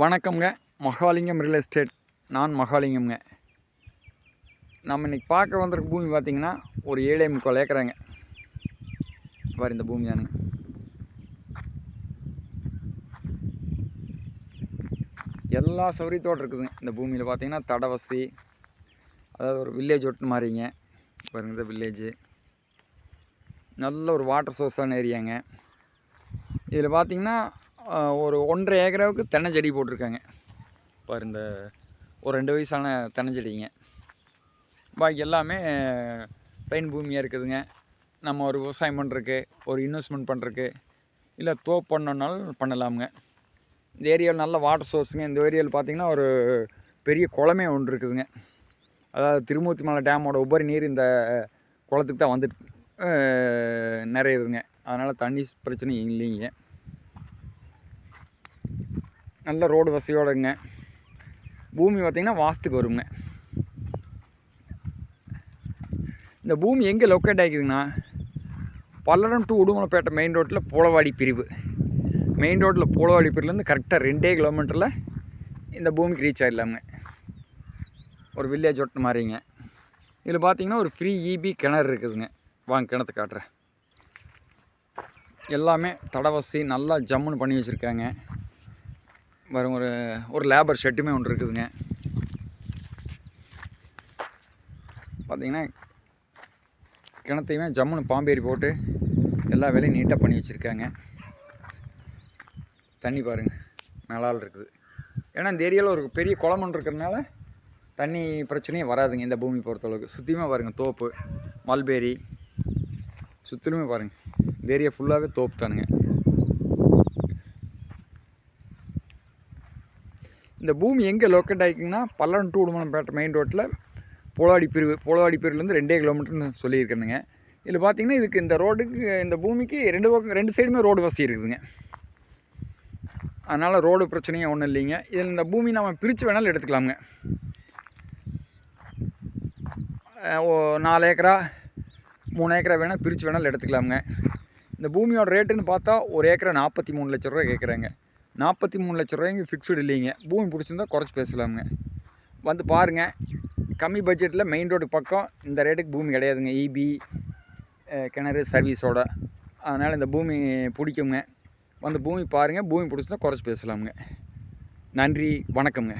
வணக்கம்ங்க. Mahalingam real estate நான் மகாலிங்கம்ங்க. நம்ம இன்றைக்கி பார்க்க வந்திருக்க பூமி பார்த்திங்கன்னா ஒரு ஏழே முக்கால் ஏக்கராங்க. பாரு இந்த பூமி தானுங்க. எல்லா சௌகரியத்தோடு இருக்குதுங்க. இந்த பூமியில் பார்த்தீங்கன்னா தட வசதி. அதாவது ஒரு வில்லேஜ் ஒட்டு மாதிரிங்க பாருங்க இந்த வில்லேஜு நல்ல ஒரு வாட்டர் சோர்ஸான ஏரியாங்க இதில் பார்த்திங்கன்னா ஒரு ஒன்றரை ஏக்கராவுக்கு தென்னை செடி போட்டிருக்காங்க. பாரு இந்த ஒரு ரெண்டு வயசான தென்னை செடிங்க. பாக்கி எல்லாமே பிளைன் பூமியாக இருக்குதுங்க. நம்ம ஒரு விவசாயம் பண்ணுறக்கு ஒரு இன்வெஸ்ட்மெண்ட் பண்ணுறக்கு இல்லை தோப் பண்ணோன்னாலும் பண்ணலாமுங்க. இந்த ஏரியாவில் நல்ல வாட்டர் சோர்ஸுங்க இந்த ஏரியாவில் பார்த்தீங்கன்னா ஒரு பெரிய குளமே ஒன்று இருக்குதுங்க. அதாவது திருமூர்த்தி மலை டேமோட உபரி நீர் இந்த குளத்துக்கு தான் வந்துட்டு நிறைய நிறையுதுங்க அதனால் தண்ணி பிரச்சனை இல்லைங்க. நல்ல ரோடு வசதியோடுங்க. பூமி பார்த்திங்கன்னா வாஸ்துக்கு வருங்க. இந்த பூமி எங்கே லொக்கேட் ஆகிக்குதுங்கன்னா பல்லடம் டு உடுமலைப்பேட்டை மெயின் ரோட்டில் பூளவாடி பிரிவு. மெயின் ரோட்டில் பூளவாடி பிரிவுலேருந்து கரெக்டாக ரெண்டே கிலோமீட்டரில் இந்த பூமிக்கு ரீச் ஆகிடலாமுங்க ஒரு வில்லேஜ் ஒட்டு மாதிரிங்க. இதில் பார்த்தீங்கன்னா ஒரு ஃப்ரீ இபி கிணறு இருக்குதுங்க. வாங்க கிணத்து காட்டுறேன். எல்லாமே தடவசி நல்லா ஜம்முன்னு பண்ணி வச்சுருக்காங்க. வரும் ஒரு ஒரு லேபர் ஷெட்டுமே ஒன்று இருக்குதுங்க. பார்த்தீங்கன்னா கிணத்தையுமே ஜம்முன்னு பாம்பேரி போட்டு எல்லா வேலையும் நீட்டாக பண்ணி வச்சுருக்காங்க. தண்ணி பாருங்க மேலால் இருக்குது. ஏன்னா இந்த ஏரியாவில் ஒரு பெரிய குளம் ஒன்று இருக்கிறதுனால தண்ணி பிரச்சனையும் வராதுங்க இந்த பூமி பொறுத்தளவுக்கு சுற்றியுமே பாருங்கள் தோப்பு மல்பேரி. சுற்றிலுமே பாருங்கள் இந்த ஏரியா ஃபுல்லாகவே தோப்பு தானுங்க. இந்த பூமி எங்கே லொக்கேட் ஆகிக்குங்கன்னா பல்லடம் டு பேட்டை மெயின் ரோட்டில் போலாடி பிரிவு போலாடி பிரிவுலேருந்து ரெண்டே கிலோமீட்டர்னு சொல்லியிருக்கேனுங்க இதில் பார்த்தீங்கன்னா இதுக்கு இந்த ரோடுக்கு இந்த பூமிக்கு ரெண்டு பக்கம் ரெண்டு சைடுமே ரோடு வசதி இருக்குதுங்க. அதனால் ரோடு பிரச்சனையும் ஒன்றும் இல்லைங்க. இதில் இந்த பூமி நம்ம பிரித்து வேணாலும் எடுத்துக்கலாமுங்க. ஓ நாலு ஏக்கரா மூணு ஏக்கரா வேணால் பிரித்து வேணாலும் எடுத்துக்கலாமுங்க. இந்த பூமியோட ரேட்டுன்னு பார்த்தா ஒரு ஏக்கரா நாற்பத்தி மூணு லட்ச ரூபா கேட்குறாங்க நாற்பத்தி மூணு லட்ச ரூபாய்க்கு ஃபிக்ஸ்டு இல்லைங்க. பூமி பிடிச்சிருந்தா குறைச்சி பேசலாமுங்க. வந்து பாருங்கள் கம்மி பட்ஜெட்டில் மெயின் ரோடு பக்கம் இந்த ரேட்டுக்கு பூமி கிடையாதுங்க. இபி கிணறு சர்வீஸோட அதனால் இந்த பூமி பிடிக்குங்க. வந்து பூமி பாருங்கள் பூமி பிடிச்சிருந்தா குறைச்சி பேசலாமுங்க. நன்றி வணக்கம்ங்க.